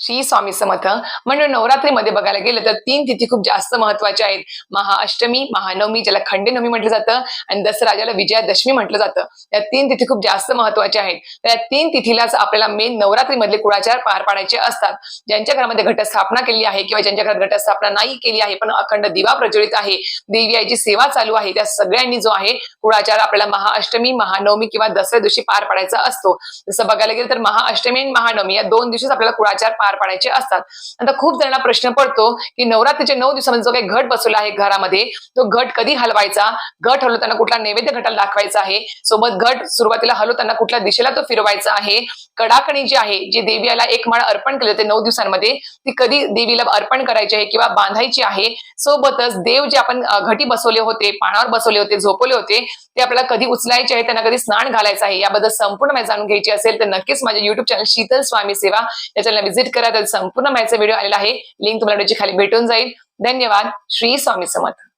श्री स्वामी समर्थ. म्हणजे नवरात्रीमध्ये बघायला गेलं तर तीन तिथी खूप जास्त महत्त्वाच्या आहेत. महाअष्टमी महानवमी ज्याला खंडेनवमी म्हटलं जातं आणि दसरा ज्याला विजयादशमी म्हटलं जातं. या तीन तिथी खूप जास्त महत्त्वाच्या आहेत. तर या तीन तिथीलाच आपल्याला मेन नवरात्रीमधले कुळाचार पार पाडायचे असतात. ज्यांच्या घरामध्ये घटस्थापना केली आहे किंवा ज्यांच्या घरात घटस्थापना नाही केली आहे पण अखंड दिवा प्रज्वलित आहे देवी आईची सेवा चालू आहे त्या सगळ्यांनी जो आहे कुळाचार आपल्याला महाअष्टमी महानवमी किंवा दसऱ्या दिवशी पार पाडायचा असतो. जसं बघायला गेलं तर महाअष्टमी आणि महानवमी या दोन दिवशीच आपल्याला कुळाचार पार पाडायचे असतात. आता खूप जणांना प्रश्न पडतो की नवरात्रीच्या नऊ दिवसामध्ये जो काही घट बसवला आहे घरामध्ये तो घट कधी हलवायचा? घट हलवताना कुठला नैवेद्य घटाला दाखवायचा आहे? सोबत घट सुरुवातीला हलवताना कुठल्या दिशेला तो फिरवायचा आहे? कडाकणी जी आहे जी देवीला एक माळ अर्पण केली जाते नऊ दिवसांमध्ये ती कधी देवीला अर्पण करायची आहे किंवा बांधायची आहे? सोबतच देव जे आपण घटी बसवले होते पानावर बसवले होते झोपवले होते ते आपल्याला कधी उचलायचे आहे? त्यांना कधी स्नान घालायचं आहे? याबद्दल संपूर्ण माहिती जाणून घ्यायची असेल तर नक्कीच माझ्या युट्यूब चॅनल शीतल स्वामी सेवा या चॅनलला व्हिजिट करा. त्याचा संपूर्ण माहितीचा व्हिडिओ आलेला आहे. लिंक तुम्हाला खाली भेटून जाईल. धन्यवाद. श्री स्वामी समर्थ.